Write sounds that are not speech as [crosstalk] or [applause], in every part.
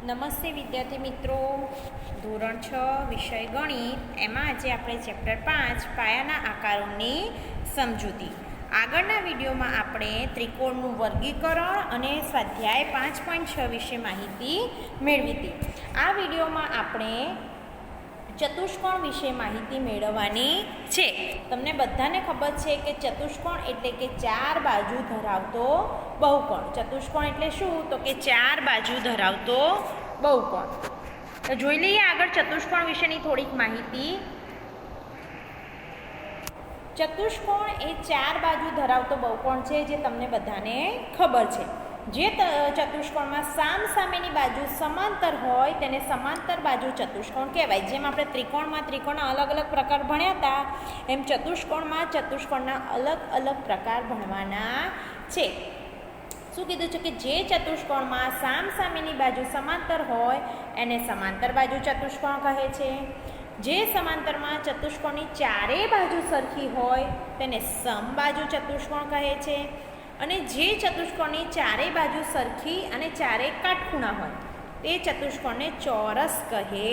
નમસ્તે વિદ્યાર્થી મિત્રો. ધોરણ છ, વિષય ગણિત. એમાં આજે આપણે ચેપ્ટર પાંચ, પાયાના આકારોની સમજૂતી. આગળના વિડીયોમાં આપણે ત્રિકોણનું વર્ગીકરણ અને સ્વાધ્યાય પાંચ પોઈન્ટ છ વિશે માહિતી મેળવી હતી આ વિડીયોમાં આપણે ચતુષ્કોણ વિશે માહિતી મેળવવાની છે. તમને બધાને ખબર છે કે ચતુષ્કોણ એટલે કે ચાર બાજુ ધરાવતો બહુકોણ. ચતુષ્કોણ એટલે શું? તો કે ચાર બાજુ ધરાવતો બહુકોણ. તો જોઈ લઈએ આગળ ચતુષ્કોણ વિશેની થોડીક માહિતી. ચતુષ્કોણ એ ચાર બાજુ ધરાવતો બહુકોણ છે જે તમને બધાને ખબર છે. જે ચતુષ્કોણમાં સામ સામેની બાજુ સમાંતર હોય તેને સમાંતર બાજુ ચતુષ્કોણ કહેવાય. જેમ આપણે ત્રિકોણમાં ત્રિકોણના અલગ અલગ પ્રકાર ભણ્યા હતા એમ ચતુષ્કોણમાં ચતુષ્કોણના અલગ અલગ પ્રકાર ભણવાના છે. શું કીધું છે કે જે ચતુષ્કોણમાં સામ સામેની બાજુ સમાંતર હોય, એને સમાંતર બાજુ ચતુષ્કોણ કહે છે. જે સમાંતરમાં ચતુષ્કોણની ચારેય બાજુ સરખી હોય, તેને સમબાજુ ચતુષ્કોણ કહે છે. અને જે ચતુષ્કોણની ચારેય બાજુ સરખી અને ચારેય કાટખૂણા હોય, તે ચતુષ્કોણને ચોરસ કહે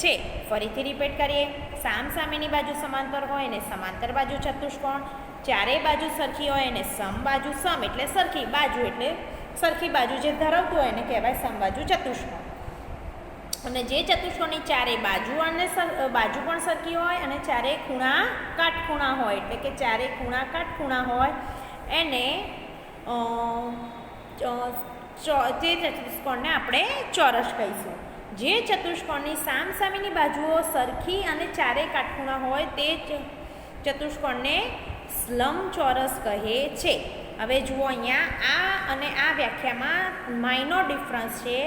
છે. ફરીથી રિપીટ કરીએ. સામ સામેની બાજુ સમાંતર હોય અને સમાંતર બાજુ ચતુષ્કોણ. ચારેય બાજુ સરખી હોય અને સમ બાજુ સમ એટલે સરખી બાજુ એટલે સરખી બાજુ જે ધરાવતું હોય એને કહેવાય સમબાજુ ચતુષ્કોણ. અને જે ચતુષ્કોણની ચારેય બાજુ અને બાજુ પણ સરખી હોય અને ચારેય ખૂણા કાટખૂણા હોય એટલે કે ચારેય ખૂણા કાટખૂણા હોય. એને તે ચતુષ્કોણને આપણે ચોરસ કહીશું. જે ચતુષ્કોણની સામસામેની બાજુઓ સરખી અને ચારેય કાટખૂણા હોય તે ચતુષ્કોણને સ્લમ ચોરસ કહે છે. હવે જુઓ અહીંયા આ અને આ વ્યાખ્યામાં માઇનો ડિફરન્સ છે.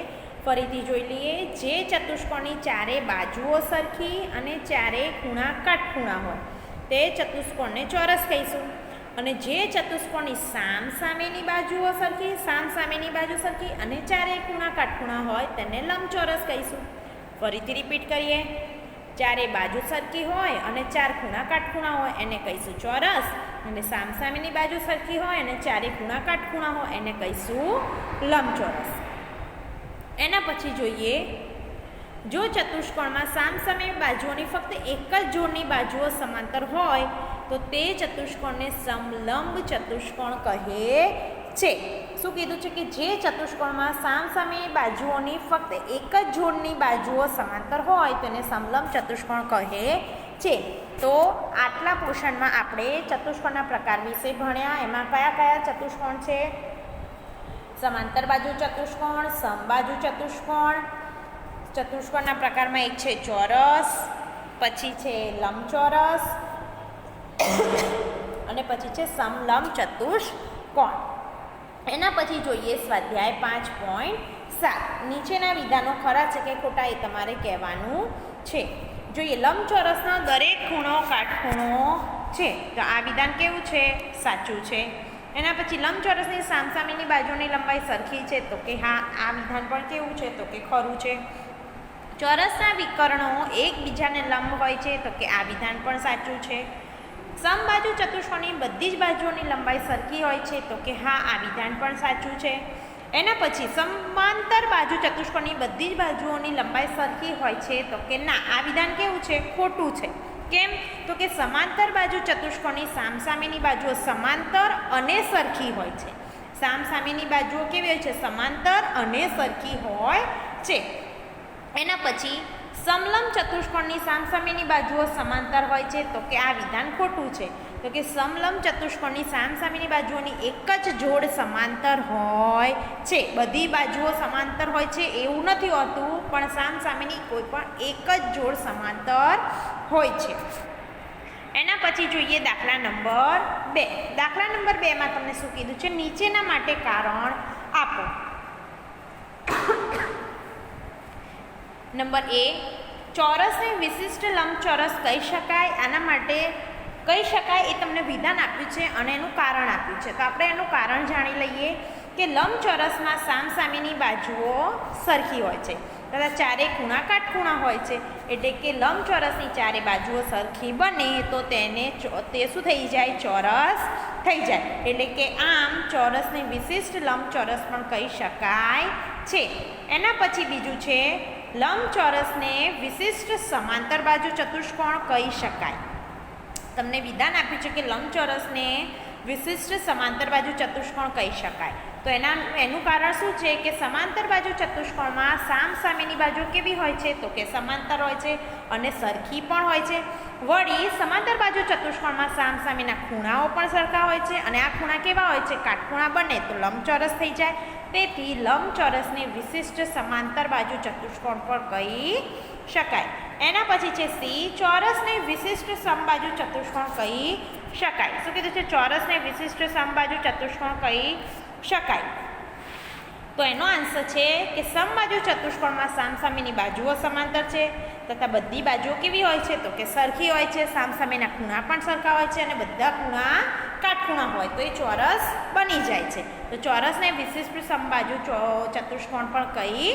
ફરીથી જોઈ લઈએ. જે ચતુષ્કોણની ચારે બાજુઓ સરખી અને ચારે ખૂણા કાટખૂણા હોય, તે ચતુષ્કોણને ચોરસ કહીશું. અને જે ચતુષ્કોણની સામ સામેની બાજુઓ સરખી, સામ સામેની બાજુ સરખી અને ચારેય ખૂણા કાટખૂણા હોય તેને લંબચોરસ કહીશું. ફરીથી રિપીટ કરીએ. ચારે બાજુ સરખી હોય અને ચાર ખૂણા કાટખૂણા હોય એને કહીશું ચોરસ. અને સામ સામેની બાજુ સરખી હોય અને ચારે ખૂણા કાટખૂણા હોય એને કહીશું લંબચોરસ. એના પછી જોઈએ, જો ચતુષ્કોણમાં સામસામે બાજુઓની ફક્ત એક જ જોડની બાજુઓ સમાંતર હોય તો તે ચતુષ્કોણને સમલંબ ચતુષ્કોણ કહે છે. શું કીધું છે કે જે ચતુષ્કોણમાં સામસામે બાજુઓની ફક્ત એક જ જોડની બાજુઓ સમાંતર હોય તેને સમલંબ ચતુષ્કોણ કહે છે. તો આટલા પોષણમાં આપણે ચતુષ્કોણના પ્રકાર વિશે ભણ્યા. એમાં કયા કયા ચતુષ્કોણ છે? સમાંતર બાજુ ચતુષ્કોણ સમબાજુ ચતુષ્કોણ. ચતુષ્કોણના પ્રકારમાં એક છે ચોરસ, પછી છે લંબચોરસ [coughs] અને પછી છે સમલંબ ચતુષ્કોણ એના પછી જોઈએ સ્વાધ્યાય પાંચ પોઈન્ટ સાત. નીચેના વિધાનો ખરા છે કે ખોટા એ તમારે કહેવાનું છે. જોઈએ લંબચોરસનો દરેક ખૂણો કાટખૂણો છે. તો આ વિધાન કેવું છે? સાચું છે. એના પછી લંબચોરસની સામસામેની બાજુની લંબાઈ સરખી છે. તો કે હા, આ વિધાન પણ કેવું છે? તો કે ખરું છે. ચોરસના વિકર્ણો એકબીજાને લંબ હોય છે. તો કે આ વિધાન પણ સાચું છે. સમબાજુ ચતુષ્કોણની બધી જ બાજુઓની લંબાઈ સરખી હોય છે તો કે હા, આ વિધાન પણ સાચું છે. એના પછી સમાંતર બાજુ ચતુષ્કોણની બધી જ બાજુઓની લંબાઈ સરખી હોય છે તો કે ના, આ વિધાન કેવું છે? ખોટું છે. કેમ? તો કે સમાંતર બાજુ ચતુષ્કોણની સામસામેની બાજુઓ સમાંતર અને સરખી હોય છે. સામસામેની બાજુઓ કેવી હોય છે? સમાંતર અને સરખી હોય છે. એના પછી સમલંબ ચતુષ્કોણની સામસામેની બાજુઓ સમાંતર હોય છે, તો કે આ વિધાન ખોટું છે. તો કે સમલંબ ચતુષ્કોણની સામસામેની બાજુઓની એક જ જોડ સમાંતર હોય છે. બધી બાજુઓ સમાંતર હોય છે એવું નથી હોતું, પણ સામસામેની કોઈ પણ એક જ જોડ સમાંતર હોય છે. એના પછી જોઈએ દાખલા નંબર બે. દાખલા નંબર બેમાં તમને શું કીધું છે? નીચેના માટે કારણ આપો. નંબર એ ચોરસને વિશિષ્ટ લંબચોરસ કહી શકાય, આના માટે કહી શકાય એ તમને વિધાન આપ્યું છે અને એનું કારણ આપ્યું છે. તો આપણે એનું કારણ જાણી લઈએ કે લંબચોરસમાં સામસામેની બાજુઓ સરખી હોય છે. તથા ચારે ખૂણા કાટખૂણા હોય છે, એટલે કે લંબચોરસની ચારે બાજુઓ સરખી બને તો તેને તે શું થઈ જાય? ચોરસ થઈ જાય. એટલે કે આમ ચોરસને વિશિષ્ટ લંબચોરસ પણ કહી શકાય છે. એના પછી બીજું છે લંબચોરસને વિશિષ્ટ સમાંતર બાજુ ચતુષ્કોણ કહી શકાય. તમને વિધાન આપ્યું છે કે લંબચોરસને વિશિષ્ટ સમાંતર બાજુ ચતુષ્કોણ કહી શકાય. તો એના, એનું કારણ શું છે કે સમાંતર બાજુ ચતુષ્કોણમાં સામ સામેની બાજુ કેવી હોય છે? તો કે સમાંતર હોય છે અને સરખી પણ હોય છે. વળી, સમાંતર બાજુ ચતુષ્કોણમાં સામ સામેના ખૂણાઓ પણ સરખા હોય છે અને આ ખૂણા કેવા હોય છે? કાટખૂણા બને તો લંબચોરસ થઈ જાય. તેથી લંબચોરસને વિશિષ્ટ સમાંતર બાજુ ચતુષ્કોણ પણ કહી શકાય. એના પછી છે સી, ચોરસને વિશિષ્ટ સમબાજુ ચતુષ્કોણ કહી શકાય. શું કીધું છે? ચોરસને વિશિષ્ટ સમબાજુ ચતુષ્કોણ કહી શકાય. તો એનો આન્સર છે કે સમબાજુ ચતુષ્કોણમાં સામસામેની બાજુઓ સમાંતર છે તથા બધી બાજુઓ કેવી હોય છે? તો કે સરખી હોય છે. સામસામેના ખૂણા પણ સરખા હોય છે અને બધા ખૂણા કાટખૂણા હોય તો એ ચોરસ બની જાય છે. તો ચોરસને વિશિષ્ટ સમબાજુ ચતુષ્કોણ પણ કહી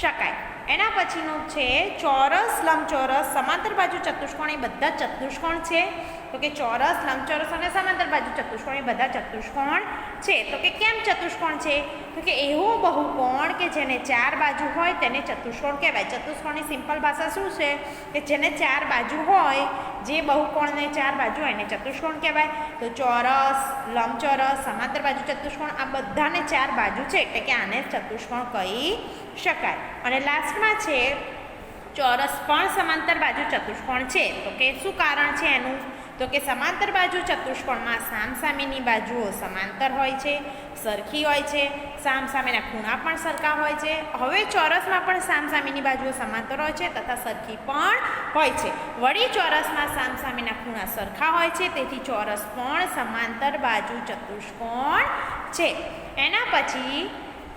શકાય. એના પછીનું છે ચોરસ લંબચોરસ. સમાંતર બાજુ ચતુષ્કોણ, એ બધા ચતુષ્કોણ છે. તો કે ચોરસ, લંબચોરસ અને સમાંતર બાજુ ચતુષ્કોણ એ બધા ચતુષ્કોણ છે. તો કે કેમ ચતુષ્કોણ છે? તો કે એવો બહુકોણ કે જેને ચાર બાજુ હોય તેને ચતુષ્કોણ કહેવાય. ચતુષ્કોણની સિમ્પલ ભાષા શું છે? કે જેને ચાર બાજુ હોય, જે બહુકોણને ચાર બાજુ હોય એને ચતુષ્કોણ કહેવાય. તો ચોરસ, લંબચોરસ, સમાંતર બાજુ ચતુષ્કોણ આ બધાને ચાર બાજુ છે. એટલે કે આને ચતુષ્કોણ કહી શકાય. અને લાસ્ટમાં છે, ચોરસ પણ સમાંતર બાજુ ચતુષ્કોણ છે. તો કે શું કારણ છે એનું? તો કે સમાંતર બાજુ ચતુષ્કોણમાં સામસામેની બાજુઓ સમાંતર હોય છે, સરખી હોય છે, સામસામેના ખૂણા પણ સરખા હોય છે. હવે ચોરસમાં પણ સામસામેની બાજુઓ સમાંતર હોય છે તથા સરખી પણ હોય છે. વળી ચોરસમાં સામસામેના ખૂણા સરખા હોય છે, તેથી ચોરસ પણ સમાંતર બાજુ ચતુષ્કોણ છે. એના પછી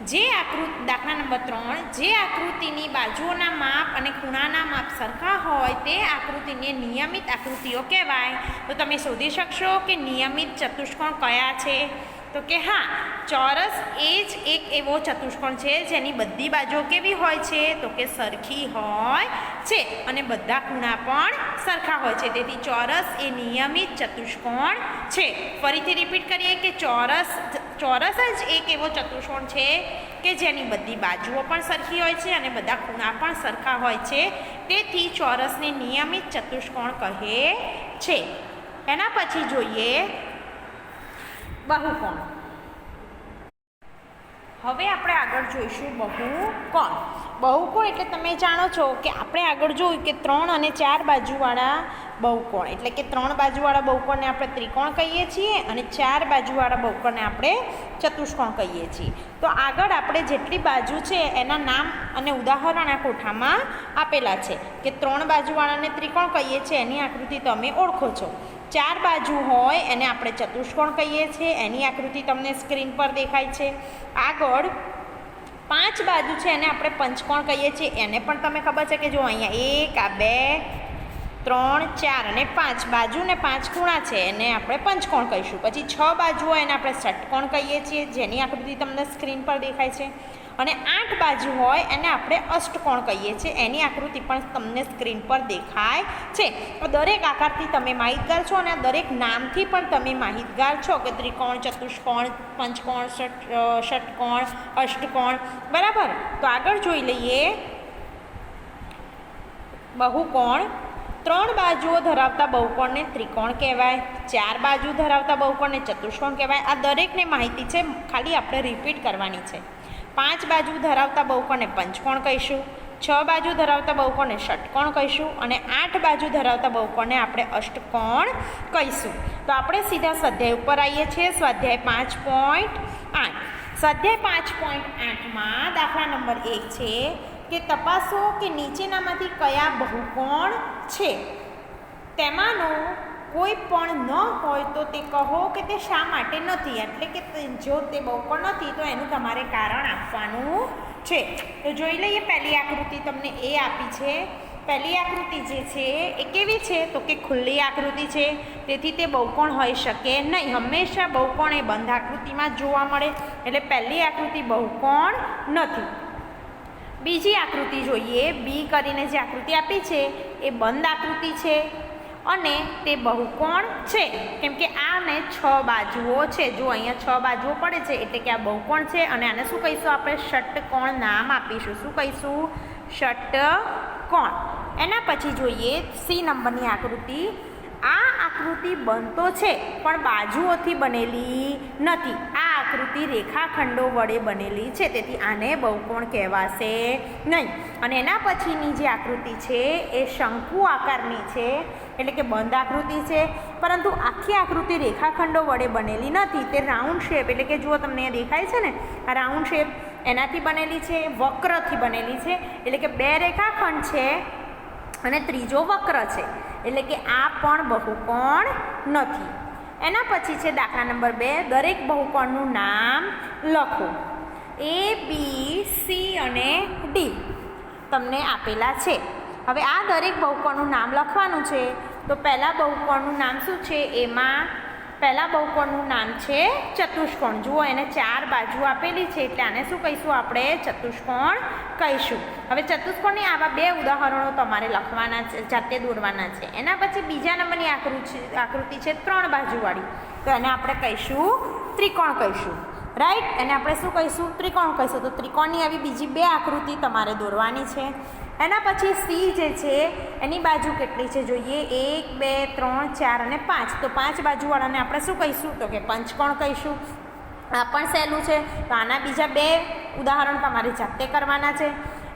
જે આકૃતિ દાખલા નંબર ત્રણ, જે આકૃતિની બાજુઓના માપ અને ખૂણાના માપ સરખા હોય તે આકૃતિને નિયમિત આકૃતિઓ કહેવાય. તો તમે શોધી શકશો કે નિયમિત ચતુષ્કોણ કયા છે? તો કે હા, ચોરસ એ જ એક એવો ચતુષ્કોણ છે જેની બધી બાજુઓ કેવી હોય છે? તો કે સરખી હોય છે અને બધા ખૂણા પણ સરખા હોય છે. તેથી ચોરસ એ નિયમિત ચતુષ્કોણ છે. ફરીથી રિપીટ કરીએ કે ચોરસ ચોરસ જ એક એવો ચતુષ્કોણ છે કે જેની બધી બાજુઓ પણ સરખી હોય છે અને બધા ખૂણા પણ સરખા હોય છે. તેથી ચોરસને નિયમિત ચતુષ્કોણ કહે છે. એના પછી જોઈએ બહુકોણ. હવે આપણે આગળ જોઈશું બહુકોણ બહુકોણ એટલે તમે જાણો છો કે આપણે આગળ જોયું કે ત્રણ અને ચાર બાજુવાળા બહુકોણ એટલે કે ત્રણ બાજુવાળા બહુકોણને આપણે ત્રિકોણ કહીએ છીએ અને ચાર બાજુવાળા બહુકોણને આપણે ચતુષ્કોણ કહીએ છીએ. તો આગળ આપણે જેટલી બાજુ છે એના નામ અને ઉદાહરણ આ કોઠામાં આપેલા છે કે ત્રણ બાજુવાળાને ત્રિકોણ કહીએ છીએ એની આકૃતિ તમે ઓળખો છો. ચાર બાજુ હોય એને આપણે ચતુષ્કોણ કહીએ છીએ. એની આકૃતિ તમને સ્ક્રીન પર દેખાય છે. આગળ પાંચ બાજુ છે એને આપણે પંચકોણ કહીએ છીએ. એને પણ તમે ખબર છે કે જો અહીંયા એક, આ બે, ત્રણ, ચાર અને પાંચ બાજુ ને પાંચ ખૂણા છે, એને આપણે પંચકોણ કહીશું. પછી છ બાજુ હોય એને આપણે ષટકોણ કહીએ છીએ. જેની આકૃતિ તમને સ્ક્રીન પર દેખાય છે. અને આઠ બાજુ હોય એને આપણે અષ્ટકોણ કહીએ છીએ. એની આકૃતિ પણ તમને સ્ક્રીન પર દેખાય છે. દરેક આકારથી તમે માહિતગાર છો અને દરેક નામથી પણ તમે માહિતગાર છો કે ત્રિકોણ, ચતુષ્કોણ, પંચકોણ ષટકોણ, અષ્ટકોણ. બરાબર? તો આગળ જોઈ લઈએ. બહુકોણ. ત્રણ બાજુઓ ધરાવતા બહુકોણને ત્રિકોણ કહેવાય. ચાર બાજુ ધરાવતા બહુકોણને ચતુષ્કોણ કહેવાય. આ દરેકને માહિતી છે. ખાલી આપણે રિપીટ કરવાની છે. પાંચ બાજુ ધરાવતા બહુકોણને પંચકોણ કહીશું? છ બાજુ ધરાવતા બહુકોણને ષટકોણ કહીશું? અને આઠ બાજુ ધરાવતા બહુકોણને આપણે અષ્ટકોણ કહીશું? તો આપણે સીધા સ્વાધ્યાય ઉપર આવીએ છીએ. સ્વાધ્યાય પાંચ પોઈન્ટ આઠ. સ્વાધ્યાય પાંચ પોઈન્ટ આઠમાં દાખલા નંબર એક છે કે તપાસો કે નીચેનામાંથી કયા બહુકોણ છે. તેમાંનો કોઈ પણ ન હોય તો તે કહો કે તે શા માટે નથી. એટલે કે જો તે બહુકોણ નથી, તો એનું તમારે કારણ આપવાનું છે. તો જોઈ લઈએ પહેલી આકૃતિ તમને એ આપી છે. પહેલી આકૃતિ જે છે એ કેવી છે? તો કે ખુલ્લી આકૃતિ છે. તેથી તે બહુકોણ હોઈ શકે નહીં. હંમેશા બહુકોણ એ બંધ આકૃતિમાં જોવા મળે. એટલે પહેલી આકૃતિ બહુકોણ નથી. બીજી આકૃતિ જોઈએ. બી કરીને જે આકૃતિ આપી છે, એ બંધ આકૃતિ છે. અને તે બહુકોણ છે. કેમ કે આને છ બાજુઓ છે. જો અહીંયા છ બાજુઓ પડે છે, એટલે કે આ બહુકોણ છે અને આને શું કહીશું આપણે? ષટકોણ નામ આપીશું. શું કહીશું? ષટકોણ. એના પછી જોઈએ સી નંબરની આકૃતિ. આ આકૃતિ બનતો છે, પણ બાજુઓથી બનેલી નથી. આકૃતિ રેખાખંડો વડે બનેલી છે, તેથી આને બહુકોણ કહેવાશે નહીં. અને એના પછીની જે આકૃતિ છે, એ શંકુ આકારની છે, એટલે કે બંધ આકૃતિ છે. પરંતુ આખી આકૃતિ રેખાખંડો વડે બનેલી નથી, તે રાઉન્ડ શેપ, એટલે કે જુઓ તમને દેખાય છે ને, આ રાઉન્ડ શેપ એનાથી બનેલી છે, વક્રથી બનેલી છે, એટલે કે બે રેખાખંડ છે અને ત્રીજો વક્ર છે, એટલે કે આ પણ બહુકોણ નથી. એના પછી છે દાખલા નંબર બે, દરેક બહુકોણનું નામ લખો. એ બી સી અને ડી તમને આપેલા છે. હવે આ દરેક બહુકોણનું નામ લખવાનું છે. તો પહેલાં બહુકોણનું નામ શું છે? એમાં પહેલાં બહુકોણનું નામ છે ચતુષ્કોણ. જુઓ, એને ચાર બાજુ આપેલી છે એટલે આને શું કહીશું આપણે? ચતુષ્કોણ કહીશું. હવે ચતુષ્કોણની આવા બે ઉદાહરણો તમારે લખવાના છે, જાતે દોરવાના છે. એના પછી બીજા નંબરની આકૃતિ આકૃતિ છે ત્રણ બાજુવાળી. તો એને આપણે કહીશું ત્રિકોણ કહીશું. રાઈટ? એને આપણે શું કહીશું? ત્રિકોણ કહીશું. તો ત્રિકોણની આવી બીજી બે આકૃતિ તમારે દોરવાની છે. એના પછી સી જે છે, એની બાજુ કેટલી છે જોઈએ? એક, બે, ત્રણ, ચાર અને પાંચ. તો પાંચ બાજુવાળાને આપણે શું કહીશું? તો કે પંચકોણ કહીશું? આ પણ સહેલું છે. તો આના બીજા બે ઉદાહરણ તમારે જાતે કરવાના છે.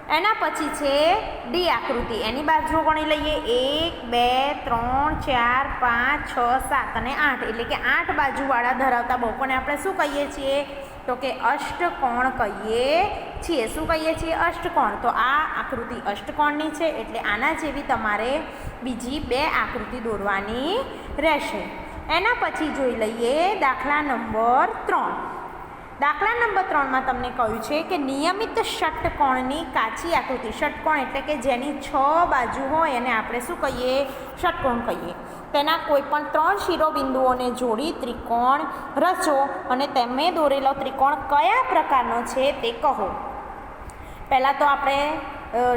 એના પછી છે ડી આકૃતિ. એની બાજુઓ ગણી લઈએ. એક, બે, ત્રણ, ચાર, પાંચ, છ, સાત અને આઠ. એટલે કે આઠ બાજુવાળા ધરાવતા બહુકોણને આપણે શું કહીએ છીએ? તો કે અષ્ટકોણ કહીએ? છીએ શું કહીએ છીએ? અષ્ટકોણ તો આ આકૃતિ અષ્ટકોણની છે, એટલે આના જેવી તમારે બીજી બે આકૃતિ દોરવાની રહેશે. એના પછી જોઈ લઈએ દાખલા નંબર ત્રણ. દાખલા નંબર ત્રણમાં તમને કહ્યું છે કે નિયમિત ષટકોણની કાચી આકૃતિ ષટકોણ એટલે કે જેની છ બાજુ હોય એને આપણે શું કહીએ? ષટકોણ કહીએ? તેના કોઈપણ ત્રણ શિરોબિંદુઓને જોડી ત્રિકોણ રચો અને તમે દોરેલો ત્રિકોણ કયા પ્રકારનો છે તે કહો. પહેલાં તો આપણે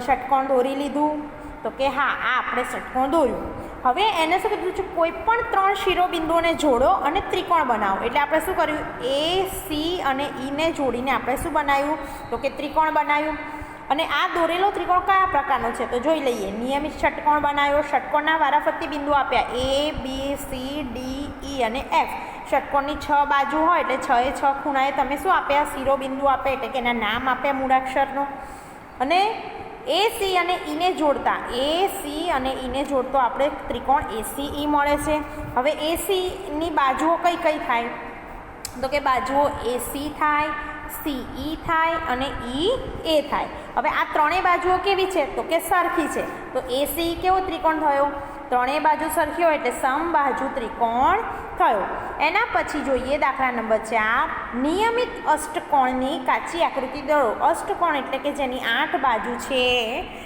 ષટકોણ દોરી લીધું. તો કે હા, આ આપણે ષટકોણ દોર્યું. હવે એને શું કીધું છે? કોઈ પણ ત્રણ શિરોબિંદુઓને જોડો અને ત્રિકોણ બનાવો. એટલે આપણે શું કર્યું? એ, સી અને ઈને જોડીને આપણે શું બનાવ્યું તો કે ત્રિકોણ બનાવ્યું અને આ દોરેલો ત્રિકોણ કયા પ્રકારનો છે? તો જોઈ લઈએ. નિયમિત ષટકોણ બનાવ્યો. ષટકોણના વારાફરતી બિંદુ આપ્યા. એ બી સી ડી ઈ અને એફ ષટકોણની છ બાજુ હોય એટલે છ એ છ ખૂણાએ તમે શું આપ્યા? શિરોબિંદુ આપે એટલે કે એના નામ આપ્યા મૂળાક્ષરનો. અને એ સી અને ઈને જોડતા. એ સી અને ઈને જોડતો આપણે ત્રિકોણ એસી ઈ મળે છે. હવે એસીની બાજુઓ કઈ કઈ થાય? તો કે બાજુઓ એસી થાય સીઈ થાય અને ઈ, એ થાય. હવે આ ત્રણેય બાજુઓ કેવી છે? તો કે સરખી છે. તો એસી કેવો ત્રિકોણ થયો? ત્રણેય બાજુ સરખી હોય એટલે સમબાજુ ત્રિકોણ થયો. એના પછી જોઈએ દાખલા નંબર ચાર. નિયમિત અષ્ટકોણની કાચી આકૃતિ દોરો. અષ્ટકોણ એટલે કે જેની આઠ બાજુ છે.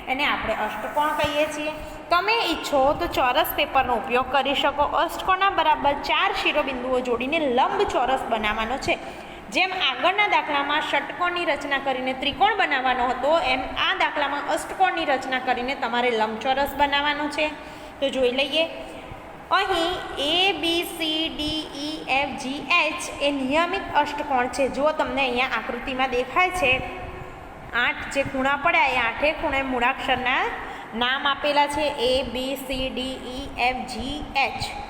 એને આપણે અષ્ટકોણ કહીએ છીએ. તમે ઈચ્છો તો ચોરસ પેપરનો ઉપયોગ કરી શકો. અષ્ટકોણના બરાબર ચાર શિરોબિંદુઓ જોડીને લંબ ચોરસ બનાવવાનો છે. જેમ આગળના દાખલામાં ષટકોણની રચના કરીને ત્રિકોણ બનાવવાનો હતો, એમ આ દાખલામાં અષ્ટકોણની રચના કરીને તમારે લંબચોરસ બનાવવાનો છે. તો જોઈ લઈએ. અહીં A B C D E F G H એ નિયમિત અષ્ટકોણ છે. જો તમને અહીંયા આકૃતિમાં દેખાય છે. આઠ જે ખૂણા પડ્યા, એ આઠે ખૂણે મૂળાક્ષરના નામ આપેલા છે. A B C D E F G H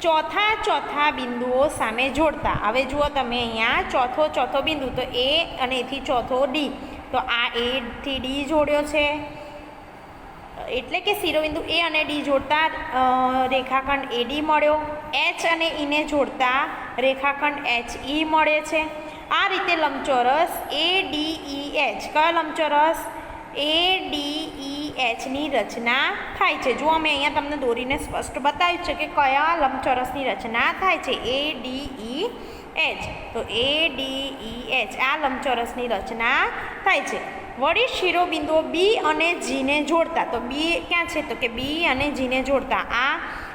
ચોથા ચોથા બિંદુઓ સામે જોડતા. હવે જુઓ તમે અહીંયા ચોથો ચોથો બિંદુ, તો એ અને એથી ચોથો ડી તો આ એ થી ડી જોડ્યો છે. એટલે કે શિરોબિંદુ એ અને ડી જોડતા રેખાખંડ રેખાખંડ એડી મળ્યો. એચ અને ઈને જોડતા રેખાખંડ એચ ઈ મળે છે. આ રીતે લંબચોરસ એ ડી ઈ એચ કયો લંબચોરસ? એ ડી ઈ એચની રચના થાય છે. જો અમે અહીંયા તમને દોરીને સ્પષ્ટ બતાવ્યું છે કે કયા લંબચોરસની રચના થાય છે. એ ડી ઈ એચ તો એ ડી ઈ એચ આ લંબચોરસની રચના થાય છે. વળી શિરોબિંદુઓ બી અને જીને જોડતા. તો બી ક્યાં છે? તો કે બી અને જીને જોડતા. આ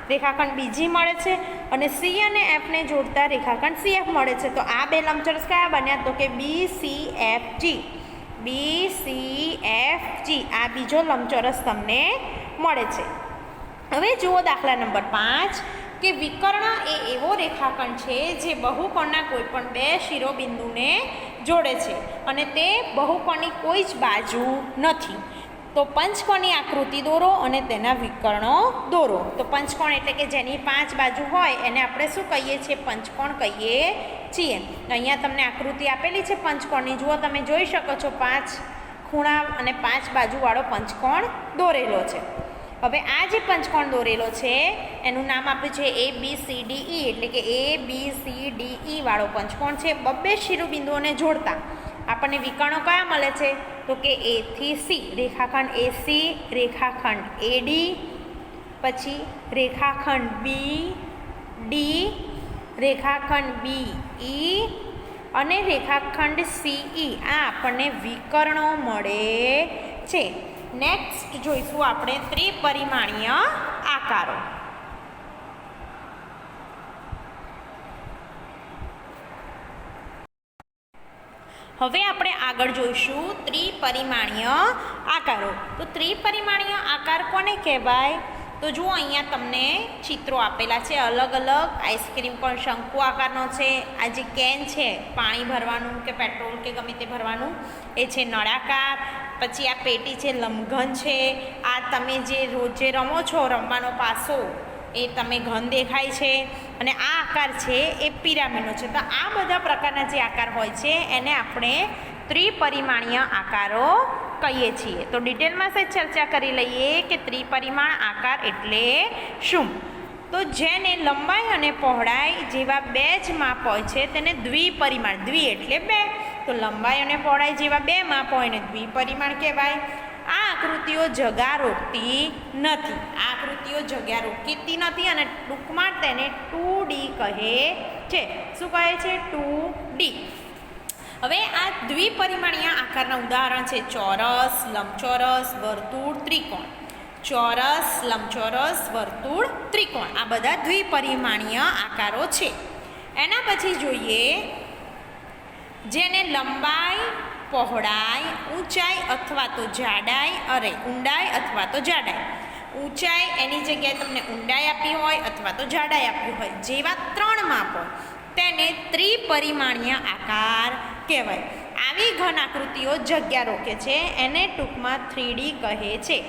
રેખાખંડ બીજી મળે છે અને સી અને એફને જોડતા રેખાખંડ સી એફ મળે છે. તો આ બે લંબચોરસ કયા બન્યા? તો કે B C F G B C F G આ બીજો લંબચોરસ તમને મળે છે. હવે જુઓ દાખલા નંબર પાંચ, કે વિકર્ણ એ એવો રેખાખંડ છે જે બહુકોણના કોઈપણ બે શિરોબિંદુને જોડે છે અને તે બહુકોણની કોઈ જ બાજુ નથી. તો પંચકોણની આકૃતિ દોરો અને તેના વિકર્ણો દોરો. તો પંચકોણ એટલે કે જેની પાંચ બાજુ હોય એને આપણે શું કહીએ છીએ? પંચકોણ કહીએ છીએ. અહીંયા તમને આકૃતિ આપેલી છે પંચકોણની. જુઓ તમે જોઈ શકો છો પાંચ ખૂણા અને પાંચ બાજુવાળો પંચકોણ દોરેલો છે. હવે આ જે પંચકોણ દોરેલો છે, એનું નામ આપ્યું છે એ બી સી ડી ઈ એટલે કે એ બી સી ડી ઈ વાળો પંચકોણ છે. બબ્બે શિરોબિંદુઓને જોડતા આપણને વિકર્ણો કયા મળે છે? તો કે એથી સી રેખાખંડ એસી રેખાખંડ એડી પછી રેખાખંડ બી ડી રેખાખંડ બી ઈ અને રેખાખંડ સીઈ આ આપણને વિકર્ણો મળે છે. નેક્સ્ટ જોઈશું આપણે ત્રિપરિમાણીય આકારો. હવે આપણે આગળ જોઈશું ત્રિપરિમાણીય આકારો. તો ત્રિપરિમાણીય આકાર કોને કહેવાય? તો જુઓ, અહીંયા તમને ચિત્રો આપેલા છે. અલગ અલગ આઈસ્ક્રીમ પણ શંકુ આકારનો છે. આ જે કેન છે, પાણી ભરવાનું કે પેટ્રોલ કે ગમે તે ભરવાનું, એ છે નળાકાર. પછી આ પેટી છે, લમઘન છે. આ તમે જે રોજે રમો છો, રમવાનો પાસો, એ તમે ઘન દેખાય છે. અને આ આકાર છે, એ પિરામિડનો છે. તો આ બધા પ્રકારના જે આકાર હોય છે, એને આપણે ત્રિપરિમાણીય આકારો કહીએ છીએ. તો ડિટેલમાં સે ચર્ચા કરી લઈએ કે ત્રિપરિમાણ આકાર એટલે શું? તો જેને લંબાઈ અને પહોળાઈ જેવા બે જ માપ હોય છે, તેને દ્વિપરિમાણ, દ્વિ એટલે બે. તો લંબાઈ અને પહોળાઈ જેવા બે માપ હોય ને દ્વિપરિમાણ કહેવાય. આ આકૃતિઓ જગા રોકતી નથી. આ આકૃતિઓ જગ્યા રોકતી નથી અને ટૂંકમાં તેને ટુ ડી કહે છે. શું કહે છે? Two D. હવે આ દ્વિપરિમાણીય આકારના ઉદાહરણ છે. ચોરસ, લંબચોરસ, વર્તુળ, ત્રિકોણ. ચોરસ, લંબચોરસ, વર્તુળ, ત્રિકોણ. આ બધા દ્વિપરિમાણીય આકારો છે. એના પછી જોઈએ જેને લંબાઈ, પહોળાઈ, ઊંચાઈ અથવા તો જાડાઈ, અરે, ઊંડાઈ અથવા તો જાડાઈ. ઊંચાઈ એની જગ્યાએ તમને ઊંડાઈ આપી હોય અથવા તો જાડાઈ આપી હોય. જેવા ત્રણ માપ તેને ત્રિપરિમાણીય આકાર કહેવાય. આવી ઘન આકૃતિઓ જગ્યા રોકે છે, એને ટૂંકમાં થ્રીડી કહે છે.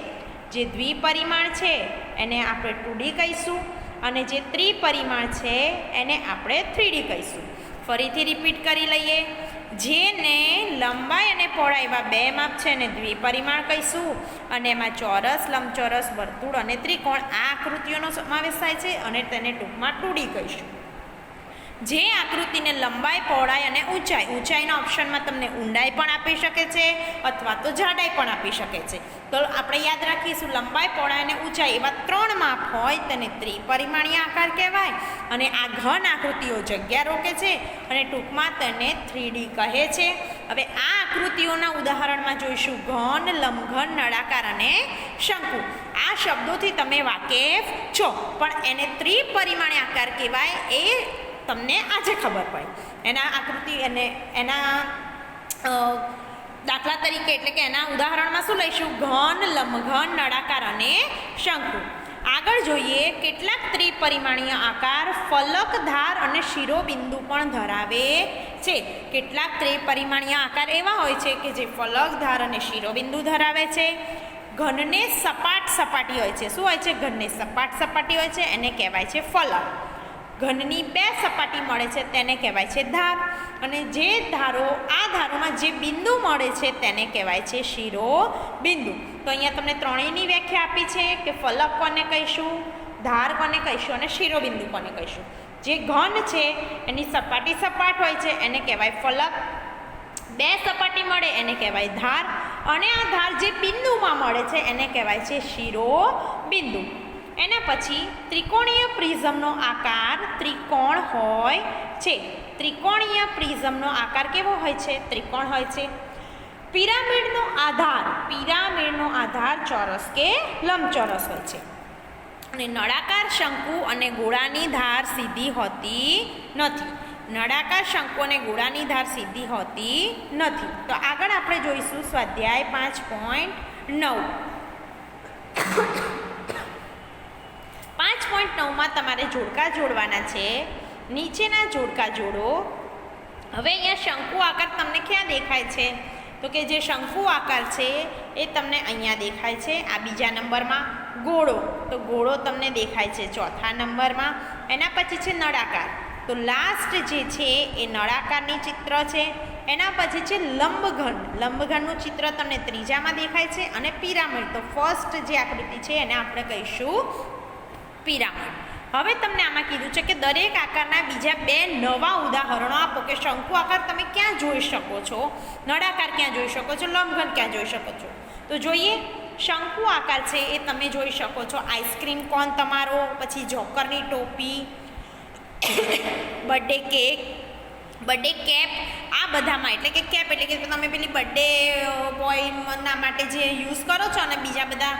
જે દ્વિપરિમાણ છે, એને આપણે ટુડી કહીશું અને જે ત્રિપરિમાણ છે, એને આપણે થ્રીડી કહીશું. ફરીથી રિપીટ કરી લઈએ. જેને લંબાઈ અને પહોળાઈ એવા બે માપ છે, એને દ્વિપરિમાણ કહીશું અને એમાં ચોરસ, લંબચોરસ, વર્તુળ અને ત્રિકોણ આ આકૃતિઓનો સમાવેશ થાય છે અને તેને ટૂંકમાં ટુડી કહીશું. જે આકૃતિને લંબાઈ, પહોળાઈ અને ઊંચાઈ, ઊંચાઈના ઓપ્શનમાં તમને ઊંડાઈ પણ આપી શકે છે અથવા તો જાડાઈ પણ આપી શકે છે. તો આપણે યાદ રાખીશું, લંબાઈ, પહોળાઈ અને ઊંચાઈ એવા ત્રણ માપ હોય તેને ત્રિપરિમાણીય આકાર કહેવાય અને આ ઘન આકૃતિઓ જગ્યા રોકે છે અને ટૂંકમાં તેને થ્રીડી કહે છે. હવે આ આકૃતિઓના ઉદાહરણમાં જોઈશું, ઘન, લંબઘન, નળાકાર અને શંકુ. આ શબ્દોથી તમે વાકેફ છો, પણ એને ત્રિપરિમાણીય આકાર કહેવાય એ તમને આજે ખબર પડે. એના આકૃતિ અને એના દાખલા તરીકે એટલે કે એના ઉદાહરણમાં શું લઈશું? ઘન, લંબઘન, નળાકાર અને શંકુ. આગળ જોઈએ કેટલાક ત્રિપરિમાણીય આકાર, ફલક, ધાર અને શિરોબિંદુ પણ ધરાવે છે. કેટલાક ત્રિપરિમાણીય આકાર એવા હોય છે કે જે ફલક, ધાર અને શિરોબિંદુ ધરાવે છે. ઘનને સપાટ સપાટી હોય છે. શું હોય છે? ઘનને સપાટ સપાટી હોય છે. એને કહેવાય છે ફલક. ઘનની બે સપાટી મળે છે તેને કહેવાય છે ધાર. અને જે ધારો, આ ધારોમાં જે બિંદુ મળે છે તેને કહેવાય છે શિરો બિંદુ તો અહીંયા તમને ત્રણેયની વ્યાખ્યા આપી છે કે ફલક કોને કહીશું, ધાર કોને કહીશું અને શિરોબિંદુ કોને કહીશું. જે ઘન છે, એની સપાટી સપાટ હોય છે, એને કહેવાય ફલક. બે સપાટી મળે, એને કહેવાય ધાર. અને આ ધાર જે બિંદુમાં મળે છે, એને કહેવાય છે શિરો બિંદુ એના પછી ત્રિકોણીય પ્રિઝમનો આકાર ત્રિકોણ હોય છે. ત્રિકોણીય પ્રિઝમનો આકાર કેવો હોય છે? ત્રિકોણ હોય છે. પિરામિડનો આધાર પિરામિડનો આધાર ચોરસ કે લંબચોરસ હોય છે. અને નળાકાર શંકુ અને ગોળાની ધાર સીધી હોતી નથી. નળાકાર શંકુ અને ગોળાની ધાર સીધી હોતી નથી. તો આગળ આપણે જોઈશું સ્વાધ્યાય પાંચ પોઈન્ટ નવ. પોઈન્ટ નવમાં તમારે જોડકા જોડવાના છે. નીચેના જોડકા જોડો. હવે અહીંયા શંકુ આકાર તમને ક્યાં દેખાય છે? તો કે જે શંકુ આકાર છે, એ તમને અહીંયા દેખાય છે. આ બીજા નંબરમાં ગોળો. તો ગોળો તમને દેખાય છે ચોથા નંબરમાં. એના પછી છે નળાકાર. તો લાસ્ટ જે છે, એ નળાકારની ચિત્ર છે. એના પછી છે લંબઘન. લંબઘનનું ચિત્ર તમને ત્રીજામાં દેખાય છે અને પિરામિડ. તો ફર્સ્ટ જે આકૃતિ છે, એને આપણે કહીશું પિરામિડ હવે તમને આમાં કીધું છે કે દરેક આકારના બીજા બે નવા ઉદાહરણો આપો કે શંકુ આકાર તમે ક્યાં જોઈ શકો છો? નળાકાર ક્યાં જોઈ શકો છો? લંબઘન ક્યાં જોઈ શકો છો? તો જોઈએ, શંકુ આકાર છે એ તમે જોઈ શકો છો. આઈસ્ક્રીમ કોન તમારો? પછી જોકરની ટોપી, બર્થડે કેક, બર્થડે કેપ, આ બધામાં. એટલે કે કેપ, એટલે કે તમે પેલી બર્થડે બોયના માટે જે યુઝ કરો છો અને બીજા બધા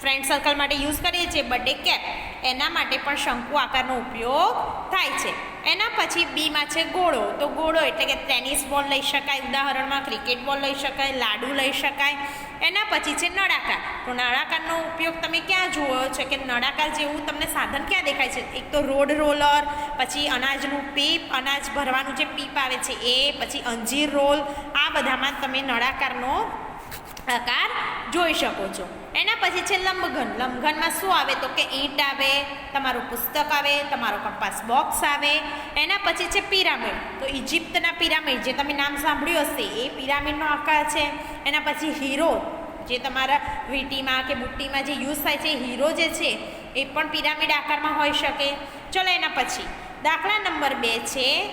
ફ્રેન્ડ સર્કલ માટે યુઝ કરીએ છીએ બર્થડે કેપ એના માટે પણ શંકુ આકારનો ઉપયોગ થાય છે. એના પછી બીમાં છે ગોળો. તો ગોળો એટલે કે ટેનિસ બોલ લઈ શકાય, ઉદાહરણમાં ક્રિકેટ બોલ લઈ શકાય, લાડુ લઈ શકાય. એના પછી છે નળાકાર. તો નળાકારનો ઉપયોગ તમે ક્યાં જુઓ છો કે નળાકાર જેવું તમને સાધન ક્યાં દેખાય છે? એક તો રોડ રોલર, પછી અનાજનું પીપ, અનાજ ભરવાનું જે પીપ આવે છે એ, પછી અંજીર રોલ. આ બધામાં તમે નળાકારનો આકાર જોઈ શકો છો. એના પછી છે લંબઘન. લંબઘનમાં શું આવે તો કે ઈંટ આવે, તમારું પુસ્તક આવે, તમારો કંપાસ બોક્સ આવે. એના પછી છે પિરામિડ. તો ઇજિપ્તના પિરામિડ, જે તમે નામ સાંભળ્યું હશે, એ પિરામિડનો આકાર છે. એના પછી હીરો, જે તમારા વીટીમાં કે બુટ્ટીમાં જે યુઝ થાય છે હીરો જે છે, એ પણ પિરામિડ આકારમાં હોઈ શકે. ચલો એના પછી, દાખલા નંબર બે છે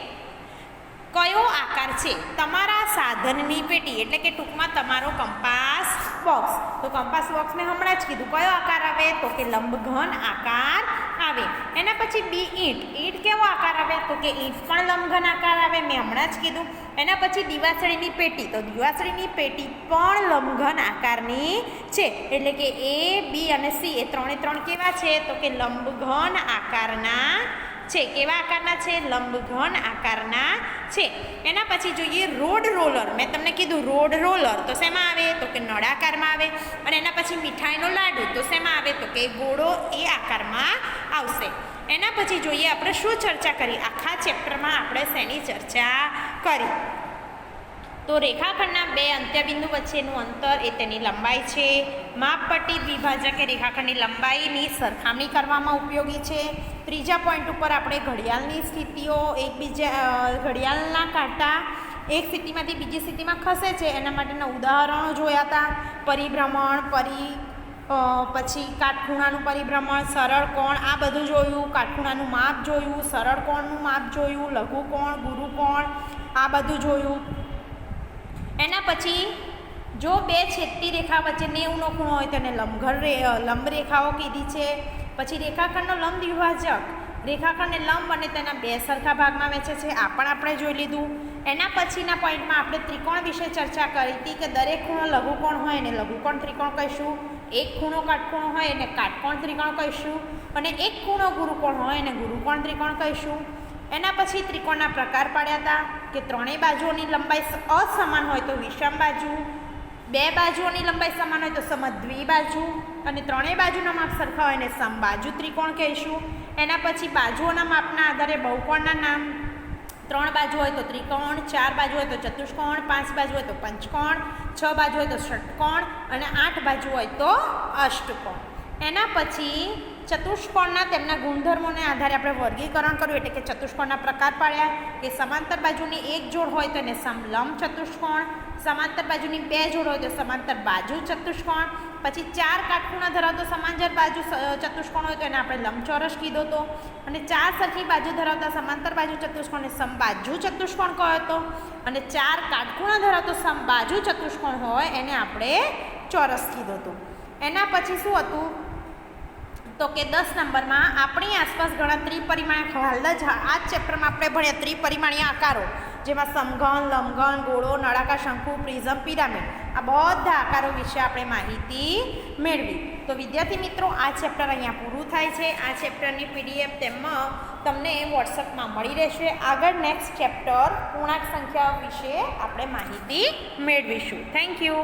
કયો આકાર છે? તમારા સાધનની પેટી, એટલે કે ટૂંકમાં તમારો કંપાસ બોક્સ. તો કંપાસ બોક્સ મેં હમણાં જ કીધું, કયો આકાર આવે? તો કે લંબઘન આકાર આવે. એના પછી બી ઈંટ. ઈંટ કેવો આકાર આવે? તો કે ઈંટ પણ લંબઘન આકાર આવે, મેં હમણાં જ કીધું. એના પછી દિવાસળીની પેટી. તો દિવાસળીની પેટી પણ લંબઘન આકારની છે. એટલે કે એ, બી અને સી, એ ત્રણે ત્રણ કેવા છે? તો કે લંબઘન આકારના છે, કેવા આકારના છે? લંબઘન આકારના છે. એના પછી જોઈએ રોડ રોલર. મેં તમને કીધું રોડ રોલર. તો શેમાં આવે? તો કે નળાકારમાં આવે. અને એના પછી મીઠાઈનો લાડુ. તો શેમાં આવે? તો કે ગોળો એ આકારમાં આવશે. એના પછી જોઈએ આપણે શું ચર્ચા કરી? આખા ચેપ્ટરમાં આપણે શેની ચર્ચા કરી? તો રેખાખંડના બે અંત્યબિંદુ વચ્ચેનું અંતર એ તેની લંબાઈ છે. માપપટ્ટી દ્વિભાજક એ રેખાખંડની લંબાઈની સરખામણી કરવામાં ઉપયોગી છે. ત્રીજા પોઈન્ટ ઉપર આપણે ઘડિયાળની સ્થિતિઓ એકબીજા ઘડિયાળના કાંટા એક સ્થિતિમાંથી બીજી સ્થિતિમાં ખસે છે. એના માટેના ઉદાહરણો જોયા હતા. પરિભ્રમણ, પરી પછી કાટખૂણાનું પરિભ્રમણ, સરળ કોણ, આ બધું જોયું. કાટખૂણાનું માપ જોયું, સરળ કોણનું માપ જોયું, લઘુ કોણ, ગુરુ કોણ, આ બધું જોયું. એના પછી જો બે છેદતી રેખા વચ્ચે નેવુંનો ખૂણો હોય તેને લંબઘન રે લંબ રેખાઓ કીધી છે. પછી રેખાખંડનો લંબ દ્વિભાજક. રેખાખંડને લંબ અને તેના બે સરખા ભાગમાં વેચે છે. આ પણ આપણે જોઈ લીધું. એના પછીના પોઈન્ટમાં આપણે ત્રિકોણ વિશે ચર્ચા કરી હતી કે દરેક ખૂણો લઘુકોણ હોય એને લઘુકોણ ત્રિકોણ કહીશું. એક ખૂણો કાટકોણ હોય એને કાટકોણ ત્રિકોણ કહીશું. અને એક ખૂણો ગુરુકોણ હોય એને ગુરુકોણ ત્રિકોણ કહીશું. એના પછી ત્રિકોણના પ્રકાર પાડ્યા હતા. કે ત્રણેય બાજુઓની લંબાઈ અસમાન હોય તો વિષમ બાજુ, બે બાજુઓની લંબાઈ સમાન હોય તો સમદ્વિ બાજુ અને ત્રણેય બાજુના માપ સરખા હોય એને સમબાજુ ત્રિકોણ કહીશું. એના પછી બાજુઓના માપના આધારે બહુકોણના નામ. ત્રણ બાજુ હોય તો ત્રિકોણ, ચાર બાજુ હોય તો ચતુષ્કોણ, પાંચ બાજુ હોય તો પંચકોણ, છ બાજુ હોય તો ષટકોણ અને આઠ બાજુ હોય તો અષ્ટકોણ. એના પછી ચતુષ્કોણના તેમના ગુણધર્મોને આધારે આપણે વર્ગીકરણ કર્યું એટલે કે ચતુષ્કોણના પ્રકાર પાડ્યા કે સમાંતર બાજુની એક જોડ હોય તો એને સમલંબ ચતુષ્કોણ, સમાંતર બાજુની બે જોડ હોય તો સમાંતર બાજુ ચતુષ્કોણ, પછી ચાર કાટખૂણા ધરાવતો સમાંતર બાજુ ચતુષ્કોણ હોય તો એને આપણે લંબચોરસ કીધો હતો અને ચાર સરખી બાજુ ધરાવતા સમાંતર બાજુ ચતુષ્કોણને સમબાજુ ચતુષ્કોણ કહ્યો હતો અને ચાર કાટખૂણા ધરાવતો સમબાજુ ચતુષ્કોણ હોય એને આપણે ચોરસ કીધો હતો એના પછી શું હતું? તો કે દસ નંબરમાં આપણી આસપાસ ઘણા ત્રિપરિમાણ હાલ જ આ ચેપ્ટરમાં આપણે ભણ્યા ત્રિપરિમાણીય આકારો, જેમાં સમઘન લંબઘન ગોળો, નળાકાર, શંકુ, પ્રિઝમ, પિરામિડ. આ બધા આકારો વિશે આપણે માહિતી મેળવી. તો વિદ્યાર્થી મિત્રો, આ ચેપ્ટર અહીંયા પૂરું થાય છે. આ ચેપ્ટરની પીડીએફ તેમાં તમને વોટ્સઅપમાં મળી રહેશે. આગળ નેક્સ્ટ ચેપ્ટર પૂર્ણાંક સંખ્યાઓ વિશે આપણે માહિતી મેળવીશું. Thank you.